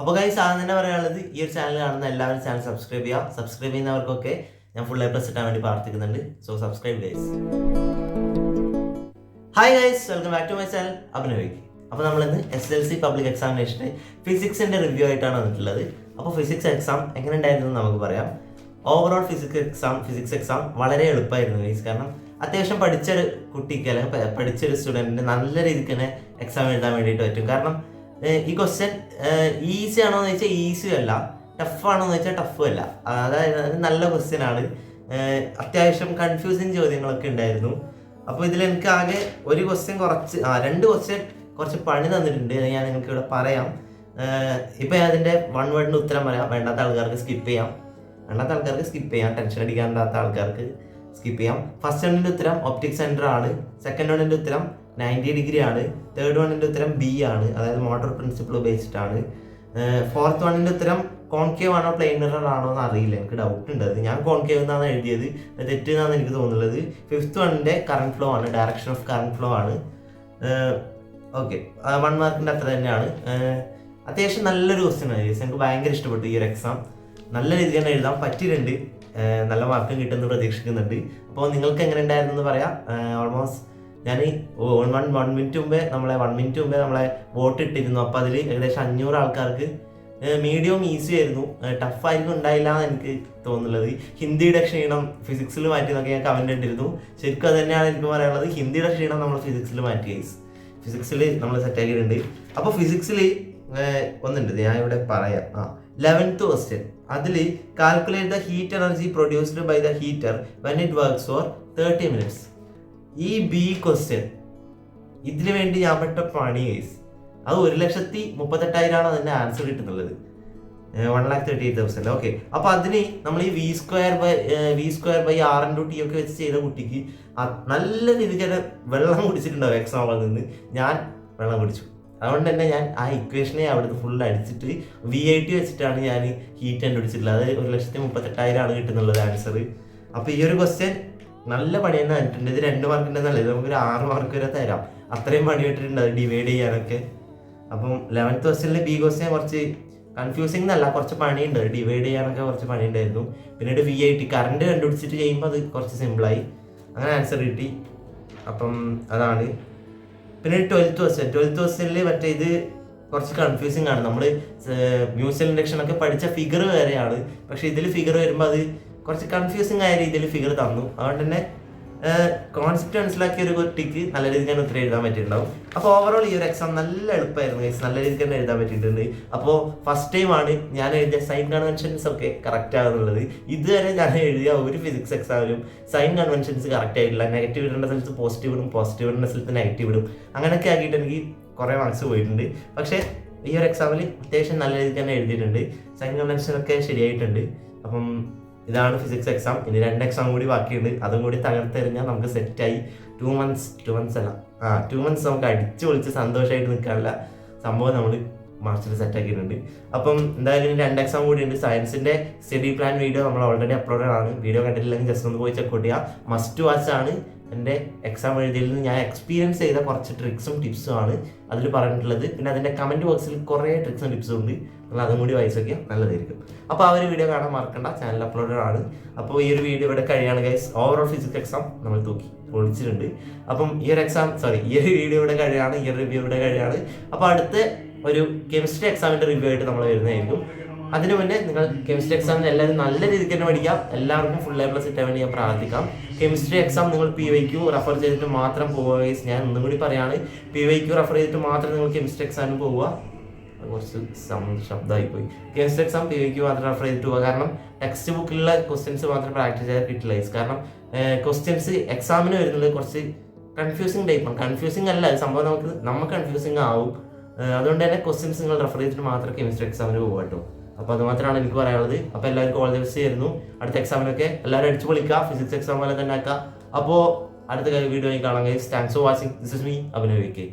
അപ്പോൾ ഗൈസ് ആദ്യം തന്നെ പറയാനുള്ളത് ഈ ഒരു ചാനൽ കാണുന്ന എല്ലാവരും ചാനൽ സബ്സ്ക്രൈബ് ചെയ്യുക. സബ്സ്ക്രൈബ് ചെയ്യുന്നവർക്കൊക്കെ ഞാൻ ഫുൾ എ പ്ലസ് ഇട്ടാൻ വേണ്ടി പ്രാർത്ഥിക്കുന്നുണ്ട്. So subscribe guys hi guys welcome back to my channel അഭിനവിക്ക് അപ്പോൾ നമ്മളിന്ന് എസ് എൽ സി പബ്ലിക് എക്സാമിനേഷന് ഫിസിക്സിന്റെ റിവ്യൂ ആയിട്ടാണ് വന്നിട്ടുള്ളത്. അപ്പോൾ ഫിസിക്സ് എക്സാം എങ്ങനെ ഉണ്ടായിരുന്നു നമുക്ക് പറയാം. Overall physics exam physics exam വളരെ എളുപ്പമായിരുന്നു ഗൈസ് കാരണം അത്യാവശ്യം പഠിച്ചൊരു കുട്ടിക്ക് അല്ലെങ്കിൽ പഠിച്ചൊരു സ്റ്റുഡന്റിന് നല്ല രീതിക്ക് തന്നെ എക്സാം എഴുതാൻ വേണ്ടിയിട്ട് പറ്റും. കാരണം ഈ ക്വസ്റ്റ്യൻ ഈസി ആണോ എന്ന് വെച്ചാൽ ഈസി അല്ല. ടഫ് ആണോ എന്ന് വെച്ചാൽ ടഫും അല്ല. അതായത് നല്ല ക്വസ്റ്റ്യൻ ആണ്. അത്യാവശ്യം കൺഫ്യൂസിങ് ചോദ്യങ്ങളൊക്കെ ഉണ്ടായിരുന്നു. അപ്പോൾ ഇതിൽ എനിക്ക് ആകെ ഒരു ക്വസ്റ്റ്യൻ കുറച്ച് ആ രണ്ട് ക്വസ്റ്റ്യൻ കുറച്ച് പണി തന്നിട്ടുണ്ട്. ഞാൻ നിങ്ങൾക്ക് ഇവിടെ പറയാം. ഇപ്പം അതിന്റെ വൺ വേർഡിന്റെ ഉത്തരം പറയാം. വേണ്ടാത്ത ആൾക്കാർക്ക് സ്കിപ്പ് ചെയ്യാം. വേണ്ടാത്ത ആൾക്കാർക്ക് സ്കിപ്പ് ചെയ്യാം. ടെൻഷൻ അടിക്കാണ്ടാത്ത ആൾക്കാർക്ക് സ്കിപ്പ് ചെയ്യാം. ഫസ്റ്റ് വണ്ണിന്റെ ഉത്തരം ഒപ്റ്റിക് സെന്റർ ആണ്. സെക്കൻഡ് വണ്ണിന്റെ ഉത്തരം നയന്റി ഡിഗ്രി ആണ്. തേർഡ് വണ്ണിന്റെ ഉത്തരം ബി ആണ്. അതായത് മോട്ടോർ പ്രിൻസിപ്പിൾ ബേസ്ഡ് ആണ് ഫോർത്ത് വണ്ണിന്റെ ഉത്തരം കോൺകേവ് ആണോ പ്ലെയിൻ മിറർ ആണോ എന്ന് അറിയില്ല. എനിക്ക് ഡൗട്ട് ഉണ്ട്. അത് ഞാൻ കോൺകേവ് എന്നാണ് എഴുതിയത്. തെറ്റ് എന്നാണ് എനിക്ക് തോന്നുന്നത്. ഫിഫ്ത്ത് വണ്ണിന്റെ കറണ്ട് ഫ്ലോ ആണ്. ഡയറക്ഷൻ ഓഫ് കറണ്ട് ഫ്ലോ ആണ്. ഓക്കെ വൺ മാർക്കിന്റെ അത്ര തന്നെയാണ്. അത്യാവശ്യം നല്ലൊരു ക്വസ്റ്റ്യൻ ആണ്. എനിക്ക് ഭയങ്കര ഇഷ്ടപ്പെട്ടു ഈ ഒരു എക്സാം നല്ല രീതിയിൽ തന്നെ എഴുതാൻ പറ്റിയിട്ടുണ്ട്. നല്ല മാർക്കും കിട്ടുമെന്ന് പ്രതീക്ഷിക്കുന്നുണ്ട്. അപ്പോൾ നിങ്ങൾക്ക് എങ്ങനെ ഉണ്ടായിരുന്നു എന്ന് പറയാം. ഓൾമോസ്റ്റ് ഞാൻ വൺ വൺ മിനിറ്റ് മുമ്പേ നമ്മളെ വൺ മിനിറ്റ് മുമ്പേ നമ്മളെ വോട്ട് ഇട്ടിരുന്നു. അപ്പോൾ അതിൽ ഏകദേശം അഞ്ഞൂറ് ആൾക്കാർക്ക് മീഡിയം ഈസി ആയിരുന്നു. ടഫ് ആയിരിക്കും ഉണ്ടായില്ല എന്ന് എനിക്ക് തോന്നുന്നത്. ഹിന്ദിയുടെ ക്ഷീണം ഫിസിക്സിൽ മാറ്റി എന്നൊക്കെ ഞാൻ കമന്റ് ഇട്ടിരുന്നു. ശരിക്കും അത് തന്നെയാണ് എനിക്ക് പറയാനുള്ളത്. ഹിന്ദിയുടെ ക്ഷീണം നമ്മൾ ഫിസിക്സിൽ മാറ്റി ഗൈസ് ഫിസിക്സിൽ നമ്മൾ സെറ്റ് ആക്കിയിട്ടുണ്ട്. അപ്പോൾ ഫിസിക്സിൽ ഒന്നുണ്ട്. ഞാൻ ഇവിടെ പറയാം. ആ ലെവൻത്ത് ക്വസ്റ്റ്യൻ അതിൽ calculate the heat energy produced by the heater when it works for thirty minutes ഈ ബി ക്വസ്റ്റ്യൻ ഇതിനു വേണ്ടി ഞാൻ പെട്ട പണി ഗൈസ് അത് ഒരു ലക്ഷത്തി മുപ്പത്തെട്ടായിരമാണ് അതിന്റെ answer കിട്ടുന്നുള്ളത്. One lakh thirty eight thousand okay അപ്പൊ അതിന് നമ്മൾ ഈ V square by V square by R into T ഒക്കെ വെച്ച് ചെയ്ത കുട്ടിക്ക് നല്ല രീതിക്ക് വെള്ളം കുടിച്ചിട്ടുണ്ടാവും എക്സാം ഹാളിൽ നിന്ന്. ഞാൻ വെള്ളം കുടിച്ചു. അതുകൊണ്ട് തന്നെ ഞാൻ ആ ഇക്വേഷനെ അവിടുന്ന് ഫുൾ അടിച്ചിട്ട് വി ഐ ടി വെച്ചിട്ടാണ് ഞാൻ ഹീറ്റ് കണ്ടുപിടിച്ചിട്ടുള്ളത്. അത് ഒരു ലക്ഷത്തി മുപ്പത്തെട്ടായിരമാണ് കിട്ടുന്നുള്ളത് ആൻസർ അപ്പോൾ ഈ ഒരു ക്വസ്റ്റ്യൻ നല്ല പണി തന്നെ തന്നിട്ടുണ്ട് ഇത് രണ്ട് മാർക്കിന്റെ നല്ലത് നമുക്കൊരു ആറ് മാർക്ക് വരെ തരാം. അത്രയും പണി ഇട്ടിട്ടുണ്ട് അത് ഡിവൈഡ് ചെയ്യാനൊക്കെ. അപ്പം ലെവൻത്ത് ക്വസ്റ്റ്യനിൽ ബി ക്വസ്റ്റ്യൻ കുറച്ച് കൺഫ്യൂസിങ് എന്നല്ല കുറച്ച് പണിയുണ്ട്. ഡിവൈഡ് ചെയ്യാനൊക്കെ കുറച്ച് പണിയുണ്ടായിരുന്നു. പിന്നീട് വി ഐ ടി കറണ്ട് കണ്ടുപിടിച്ചിട്ട് ചെയ്യുമ്പോൾ അത് കുറച്ച് സിമ്പിളായി അങ്ങനെ ആൻസർ കിട്ടി. അപ്പം അതാണ്. പിന്നെ ട്വൽത്ത് ക്വസ്റ്റ്യൻ ട്വൽത്ത് ക്വസ്റ്റ്യനിൽ മറ്റേ ഇത് കുറച്ച് കൺഫ്യൂസിങ് ആണ്. നമ്മൾ മ്യൂസിയൽ ഇൻഡക്ഷൻ ഒക്കെ പഠിച്ച ഫിഗർ വേറെയാണ്. പക്ഷേ ഇതിൽ ഫിഗർ വരുമ്പോൾ അത് കുറച്ച് കൺഫ്യൂസിങ് ആയ രീതിയിൽ ഫിഗർ തന്നു. അതുകൊണ്ട് തന്നെ കോൺസെപ്റ്റ് മനസ്സിലാക്കിയ ഒരു കുട്ടിക്ക് നല്ല രീതിക്ക് തന്നെ ഉത്തരം എഴുതാൻ പറ്റിയിട്ടുണ്ടാവും. അപ്പോൾ ഓവറോൾ ഈ ഒരു എക്സാം നല്ല എളുപ്പമായിരുന്നു ഗൈസ് നല്ല രീതിക്ക് തന്നെ എഴുതാൻ പറ്റിയിട്ടുണ്ട്. അപ്പോൾ ഫസ്റ്റ് ടൈമാണ് ഞാൻ എഴുതിയ സൈൻ കൺവെൻഷൻസ് ഒക്കെ കറക്റ്റ് ആകുന്നുള്ളത് ഇതുവരെ ഞാൻ എഴുതിയ ഒരു ഫിസിക്സ് എക്സാമിലും സൈൻ കൺവെൻഷൻസ് കറക്റ്റ് ആയിട്ടില്ല. നെഗറ്റീവ് ഇടേണ്ട സ്ഥലത്ത് പോസിറ്റീവ് ഇടും പോസിറ്റീവ് ഇടേണ്ട സ്ഥലത്ത് നെഗറ്റീവ് ഇടും. അങ്ങനെയൊക്കെ ആക്കിയിട്ട് എനിക്ക് കുറേ മാർക്സ് പോയിട്ടുണ്ട്. പക്ഷേ ഈ ഒരു എക്സാമിൽ അത്യാവശ്യം നല്ല രീതിക്ക് തന്നെ എഴുതിയിട്ടുണ്ട്. സൈൻ കൺവെൻഷൻ ഒക്കെ ശരിയായിട്ടുണ്ട്. അപ്പം ഇതാണ് ഫിസിക്സ് എക്സാം ഇനി രണ്ട് എക്സാം കൂടി ബാക്കിയുണ്ട്. അതും കൂടി തകർത്തെറിഞ്ഞാൽ നമുക്ക് സെറ്റായി ടു മന്ത്സ് ടു മന്ത്സ് അല്ല. ആ ടു മന്ത്സ് നമുക്ക് അടിച്ചു പൊളിച്ച് സന്തോഷമായിട്ട് നിൽക്കാനുള്ള സംഭവം നമ്മൾ മാർച്ചിൽ സെറ്റ് ആക്കിയിട്ടുണ്ട്. അപ്പം എന്തായാലും രണ്ട് എക്സാം കൂടി ഉണ്ട്. സയൻസിന്റെ സ്റ്റഡി പ്ലാൻ വീഡിയോ നമ്മൾ ഓൾറെഡി അപ്ലോഡ് ആണ്. വീഡിയോ കണ്ടിട്ടില്ലെങ്കിൽ ജസ്റ്റ് ഒന്ന് പോയി ചെക്ക് ഔട്ട് ചെയ്യുക മസ്റ്റ് വാച്ച് ആണ് എന്റെ എക്സാം എഴുതിയതിൽ നിന്ന് ഞാൻ എക്സ്പീരിയൻസ് ചെയ്ത കുറച്ച് ട്രിക്സും ടിപ്സും ആണ് അതിൽ പറഞ്ഞിട്ടുള്ളത്. പിന്നെ അതിന്റെ കമന്റ് ബോക്സിൽ കുറേ ട്രിക്സും ടിപ്സും ഉണ്ട്. നിങ്ങൾ അതും കൂടി വായിച്ചു നോക്കിയാൽ നല്ലതായിരിക്കും. അപ്പോൾ ആ ഒരു വീഡിയോ കാണാൻ മറക്കണ്ട. ചാനൽ അപ്ലോഡഡ് ആണ്. അപ്പോൾ ഈ ഒരു വീഡിയോ ഇവിടെ കഴിയാണ് ഗൈസ് ഓവറോൾ ഫിസിക്സ് എക്സാം നമ്മൾ തൂക്കി പൊളിച്ചിട്ടുണ്ട്. അപ്പം ഈ ഒരു എക്സാം സോറി ഈ ഒരു വീഡിയോ ഇവിടെ കഴിയാണ്. ഈ ഒരു റിവ്യൂ ഇവിടെ കഴിയാണ്. അപ്പോൾ അടുത്ത ഒരു കെമിസ്ട്രി എക്സാമിന്റെ റിവ്യൂ ആയിട്ട് നമ്മൾ വരുന്നതായിരിക്കും. അതിനു മുന്നേ നിങ്ങൾ കെമിസ്ട്രി എക്സാമിന് എല്ലാവരും നല്ല രീതിക്ക് തന്നെ പഠിക്കാം. എല്ലാവർക്കും ഫുൾ എ പ്ലസ് കിട്ടാൻ വേണ്ടി ഞാൻ പ്രാർത്ഥിക്കാം. കെമിസ്ട്രി എക്സാം നിങ്ങൾ പി വൈ ക്യൂ റെഫർ ചെയ്തിട്ട് മാത്രം പോവുക. ഞാൻ ഒന്നും കൂടി പറയാണ് പി വൈ ക്യൂ റെഫർ ചെയ്തിട്ട് മാത്രം നിങ്ങൾ കെമിസ്ട്രി എക്സാമിന് പോവുക. കുറച്ച് ശബ്ദമായി പോയി കെമിസ്ട്രി എക്സാം പി വൈ വൈക്ക് മാത്രം റെഫർ ചെയ്തിട്ട് പോവുക. കാരണം ടെക്സ്റ്റ് ബുക്കിലുള്ള ക്വസ്റ്റ്യൻസ് മാത്രം പ്രാക്ടീസ് ചെയ്താൽ കിട്ടില്ല കാരണം ക്വസ്റ്റ്യൻസ് എക്സാമിന് വരുന്നത് കുറച്ച് കൺഫ്യൂസിങ് ടൈപ്പാണ് കൺഫ്യൂസിങ് അല്ല സംഭവം നമുക്ക് നമുക്ക് കൺഫ്യൂസിങ് ആവും. അതുകൊണ്ട് തന്നെ ക്വസ്റ്റ്യൻസ് നിങ്ങൾ റെഫർ ചെയ്തിട്ട് മാത്രം കെമിസ്ട്രി എക്സാമിന് പോകുക കേട്ടോ. അപ്പോൾ അത് മാത്രമാണ് എനിക്ക് പറയാനുള്ളത്. അപ്പോൾ എല്ലാവർക്കും ഓൾ ദി ചെയ്യുന്നു അടുത്ത എക്സാമിനൊക്കെ എല്ലാവരും അടിച്ചു പൊളിക്കുക. ഫിസിക്സ് എക്സാം പോലെ തന്നെ ആക്കുക. അപ്പോൾ അടുത്ത വീഡിയോ കാണാൻ thanks for watching this is me അഭിനവിക്കേ